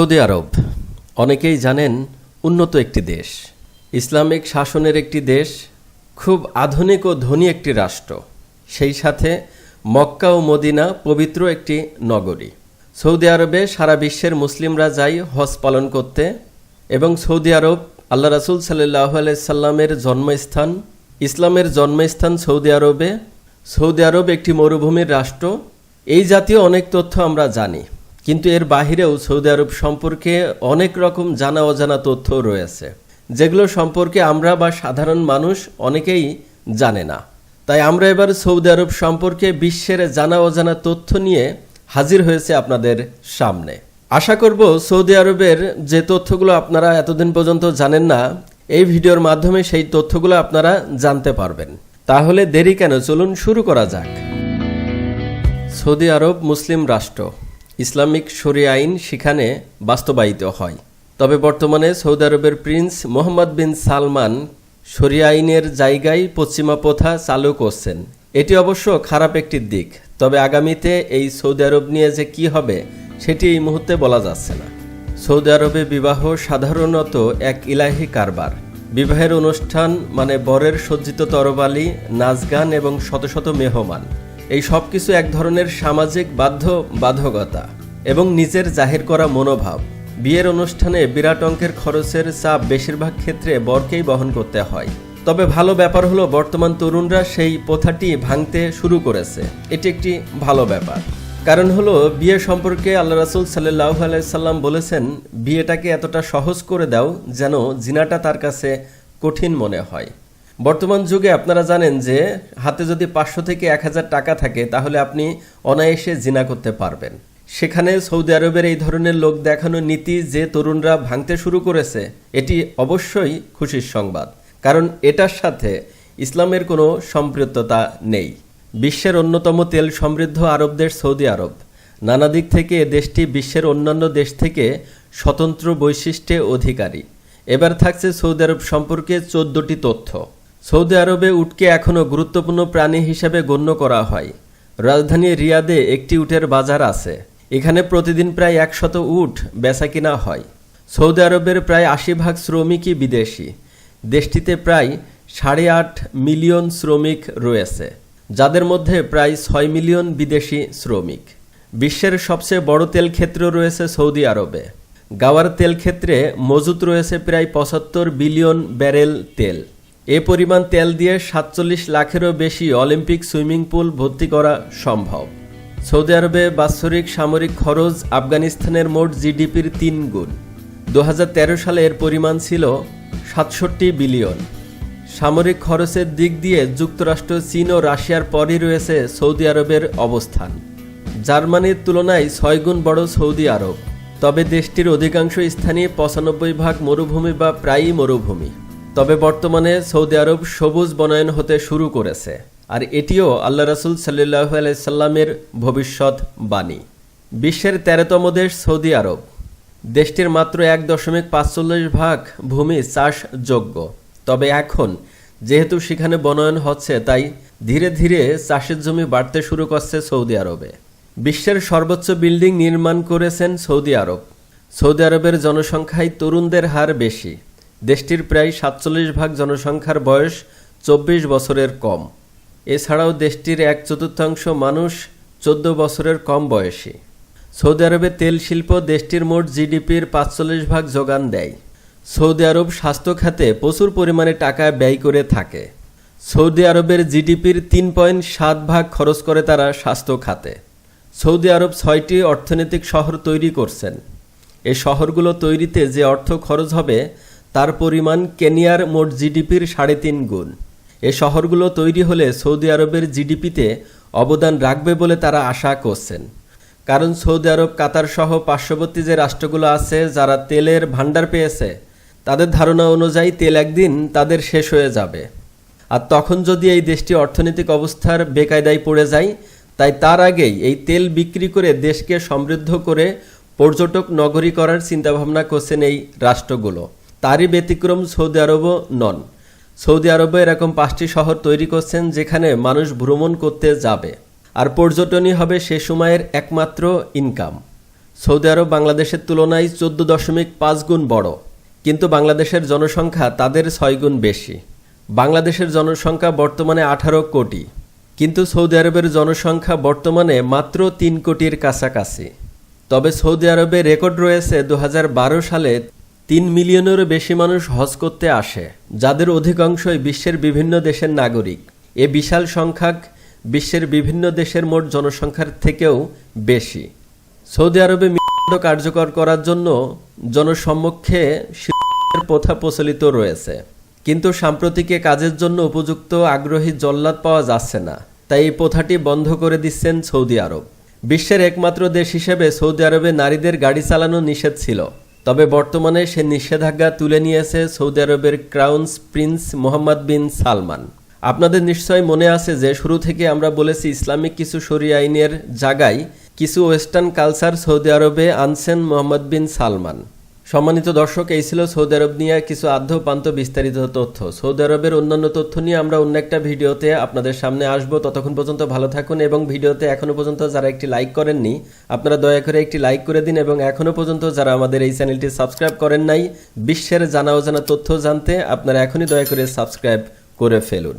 Saudi আরব। অনেকেই জানেন উন্নত একটি দেশ। ইসলামিক শাসনের একটি দেশ, খুব আধুনিক ও ধনী একটি রাষ্ট্র। সেই সাথে মক্কা ও মদিনা পবিত্র একটি নগরী। সৌদি আরবে সারা বিশ্বের মুসলিমরা যায় হজ পালন করতে এবং সৌদি আরব আল্লাহ রাসুল সাল্লাহ সাল্লামের জন্মস্থান, ইসলামের জন্মস্থান সৌদি আরবে। সৌদি আরব একটি মরুভূমির রাষ্ট্র। এই জাতীয় অনেক তথ্য আমরা জানি। কিন্তু এর বাহিরেও সৌদি আরব সম্পর্কে অনেক রকম জানা অজানা তথ্য রয়েছে, যেগুলো সম্পর্কে আমরা বা সাধারণ মানুষ অনেকেই জানে না। তাই আমরা এবার সৌদি আরব সম্পর্কে বিশ্বের জানা অজানা তথ্য নিয়ে হাজির হয়েছে আপনাদের সামনে। আশা করব সৌদি আরবের যে তথ্যগুলো আপনারা এতদিন পর্যন্ত জানেন না, এই ভিডিওর মাধ্যমে সেই তথ্যগুলো আপনারা জানতে পারবেন। তাহলে দেরি কেন? চলুন শুরু করা যাক। সৌদি আরব মুসলিম রাষ্ট্র। ইসলামিক শরী আইন সেখানে বাস্তবায়িত হয়। তবে বর্তমানে সৌদি আরবের প্রিন্স মোহাম্মদ বিন সালমান শরিয়া আইনের জায়গায় পশ্চিমা প্রথা চালু করছেন। এটি অবশ্য খারাপ একটি দিক, তবে আগামীতে এই সৌদি আরব নিয়ে যে কি হবে, সেটি এই মুহূর্তে বলা যাচ্ছে না। সৌদি আরবে বিবাহ সাধারণত এক ইলাহি কারবার। বিবাহের অনুষ্ঠান মানে বরের সজ্জিত তরবালি নাচ গান এবং শত শত মেহমান। এই সব কিছু এক ধরনের সামাজিক বাধ্য বাধকতা এবং নিজের জাহির করা মনোভাব। বিয়ের অনুষ্ঠানে বিরাট অঙ্কের খরচের চাপ বেশিরভাগ ক্ষেত্রে বরকেই বহন করতে হয়। তবে ভালো ব্যাপার হলো বর্তমান তরুণরা সেই প্রথাটি ভাঙতে শুরু করেছে। এটি একটি ভালো ব্যাপার। কারণ হলো, বিয়ে সম্পর্কে আল্লাহ রাসুল সাল্লাহ আলাইসাল্লাম বলেছেন, বিয়েটাকে এতটা সহজ করে দাও যেন জিনাটা তার কাছে কঠিন মনে হয়। বর্তমান যুগে আপনারা জানেন যে হাতে যদি পাঁচশো থেকে এক হাজার টাকা থাকে, তাহলে আপনি অনায়াসে জিনা করতে পারবেন। সেখানে সৌদি আরবের এই ধরনের লোক দেখানো নীতি যে তরুণরা ভাঙতে শুরু করেছে, এটি অবশ্যই খুশির সংবাদ। কারণ এটার সাথে ইসলামের কোনো সম্পৃক্ততা নেই। বিশ্বের অন্যতম তেল সমৃদ্ধ আরব দেশ সৌদি আরব। নানা দিক থেকে এ দেশটি বিশ্বের অন্যান্য দেশ থেকে স্বতন্ত্র বৈশিষ্ট্যে অধিকারী। এবার থাকছে সৌদি আরব সম্পর্কে চোদ্দটি তথ্য। সৌদি আরবে উটকে এখনও গুরুত্বপূর্ণ প্রাণী হিসেবে গণ্য করা হয়। রাজধানী রিয়াদে একটি উটের বাজার আছে। এখানে প্রতিদিন প্রায় একশত উট বেচা কিনা হয়। সৌদি আরবের প্রায় আশি ভাগ শ্রমিকই বিদেশি। দেশটিতে প্রায় সাড়ে আট মিলিয়ন শ্রমিক রয়েছে, যাদের মধ্যে প্রায় ছয় মিলিয়ন বিদেশি শ্রমিক। বিশ্বের সবচেয়ে বড় তেল ক্ষেত্র রয়েছে সৌদি আরবে। গাওয়ার তেল ক্ষেত্রে মজুত রয়েছে প্রায় পঁচাত্তর বিলিয়ন ব্যারেল তেল। এ পরিমাণ তেল দিয়ে সাতচল্লিশ লাখেরও বেশি অলিম্পিক সুইমিং পুল ভর্তি করা সম্ভব। সৌদি আরবে বাৎসরিক সামরিক খরচ আফগানিস্তানের মোট জিডিপির তিন গুণ। দু হাজার তেরো সালে এর পরিমাণ ছিল সাতষট্টি বিলিয়ন। সামরিক খরচের দিক দিয়ে যুক্তরাষ্ট্র, চীন ও রাশিয়ার পরই রয়েছে সৌদি আরবের অবস্থান। জার্মানির তুলনায় ছয়গুণ বড় সৌদি আরব। তবে দেশটির অধিকাংশ স্থানই পঁচানব্বই ভাগ মরুভূমি বা প্রায়ই মরুভূমি। তবে বর্তমানে সৌদি আরব সবুজ বনায়ন হতে শুরু করেছে, আর এটিও আল্লাহ রাসুল সাল্লাহ আলাইসাল্লামের ভবিষ্যৎ বাণী। বিশ্বের তেরোতম দেশ সৌদি আরব। দেশটির মাত্র এক দশমিক পাঁচচল্লিশ ভাগ ভূমি চাষযোগ্য। তবে এখন যেহেতু সেখানে বনয়ন হচ্ছে, তাই ধীরে ধীরে চাষের জমি বাড়তে শুরু করছে সৌদি আরবে। বিশ্বের সর্বোচ্চ বিল্ডিং নির্মাণ করেছেন সৌদি আরব। সৌদি আরবের জনসংখ্যায় তরুণদের হার বেশি। দেশটির প্রায় সাতচল্লিশ ভাগ জনসংখ্যার বয়স চব্বিশ বছরের কম। এছাড়াও দেশটির এক চতুর্থাংশ মানুষ চোদ্দ বছরের কম বয়সী। সৌদি আরবে তেল শিল্প দেশটির মোট জিডিপির পাঁচচল্লিশ ভাগ যোগান দেয়। সৌদি আরব স্বাস্থ্য খাতে প্রচুর পরিমাণে টাকা ব্যয় করে থাকে। সৌদি আরবের জিডিপির তিন পয়েন্ট সাত ভাগ খরচ করে তারা স্বাস্থ্য খাতে। সৌদি আরব ছয়টি অর্থনৈতিক শহর তৈরি করছেন। এই শহরগুলো তৈরিতে যে অর্থ খরচ হবে তার পরিমাণ কেনিয়ার মোট জিডিপির সাড়ে তিন গুণ। এ শহরগুলো তৈরি হলে সৌদি আরবের জিডিপিতে অবদান রাখবে বলে তারা আশা করছেন। কারণ সৌদি আরব, কাতার সহ পার্শ্ববর্তী যে রাষ্ট্রগুলো আছে, যারা তেলের ভাণ্ডার পেয়েছে, তাদের ধারণা অনুযায়ী তেল একদিন তাদের শেষ হয়ে যাবে। আর তখন যদি এই দেশটি অর্থনৈতিক অবস্থার বেকায়দায় পড়ে যায়, তাই তার আগেই এই তেল বিক্রি করে দেশকে সমৃদ্ধ করে পর্যটক নগরী করার চিন্তাভাবনা করছেন এই রাষ্ট্রগুলো। তারই ব্যতিক্রম সৌদি আরবও নন। সৌদি আরবে এরকম পাঁচটি শহর তৈরি করছেন যেখানে মানুষ ভ্রমণ করতে যাবে। আর পর্যটনই হবে সে সময়ের একমাত্র ইনকাম। সৌদি আরব বাংলাদেশের তুলনায় চোদ্দ দশমিক পাঁচ গুণ বড়। কিন্তু বাংলাদেশের জনসংখ্যা তাদের ছয় গুণ বেশি। বাংলাদেশের জনসংখ্যা বর্তমানে আঠারো কোটি। কিন্তু সৌদি আরবের জনসংখ্যা বর্তমানে মাত্র তিন কোটির কাছাকাছি। তবে সৌদি আরবে রেকর্ড রয়েছে দু হাজার বারো সালে তিন মিলিয়নেরও বেশি মানুষ হজ করতে আসে, যাদের অধিকাংশই বিশ্বের বিভিন্ন দেশের নাগরিক। এ বিশাল সংখ্যক বিশ্বের বিভিন্ন দেশের মোট জনসংখ্যার থেকেও বেশি। সৌদি আরবে কার্যকর করার জন্য জনসম্মুখে শিরকের প্রথা প্রচলিত রয়েছে। কিন্তু সাম্প্রতিকে কাজের জন্য উপযুক্ত আগ্রহী জল্লাদ পাওয়া যাচ্ছে না। তাই এই প্রথাটি বন্ধ করে দিচ্ছেন সৌদি আরব। বিশ্বের একমাত্র দেশ হিসেবে সৌদি আরবে নারীদের গাড়ি চালানো নিষেধ ছিল। তবে বর্তমানে সে নিষেধাজ্ঞা তুলে নিয়েছে সৌদি আরবের crowns prince Mohammed bin Salman. আপনাদের নিশ্চয় মনে আছে যে শুরু থেকে আমরা বলেছি ইসলামিক কিছু সরি আইনের জায়গায় কিছু ওয়েস্টার্ন কালচার সৌদি আরবে আনছেন মোহাম্মদ বিন সালমান। সম্মানিত দর্শক, এই ছিল সৌদি আরব নিয়ে কিছু আদ্যপান্ত বিস্তারিত তথ্য। সৌদি আরবের অন্যান্য তথ্য নিয়ে আমরা অন্য একটা ভিডিওতে আপনাদের সামনে আসব। ততক্ষণ পর্যন্ত ভালো থাকুন এবং ভিডিওতে এখনও পর্যন্ত যারা একটি লাইক করেননি, আপনারা দয়া করে একটি লাইক করে দিন এবং এখনও পর্যন্ত যারা আমাদের এই চ্যানেলটি সাবস্ক্রাইব করেন নাই, বিশ্বের জানা অজানা তথ্য জানতে আপনারা এখনই দয়া করে সাবস্ক্রাইব করে ফেলুন।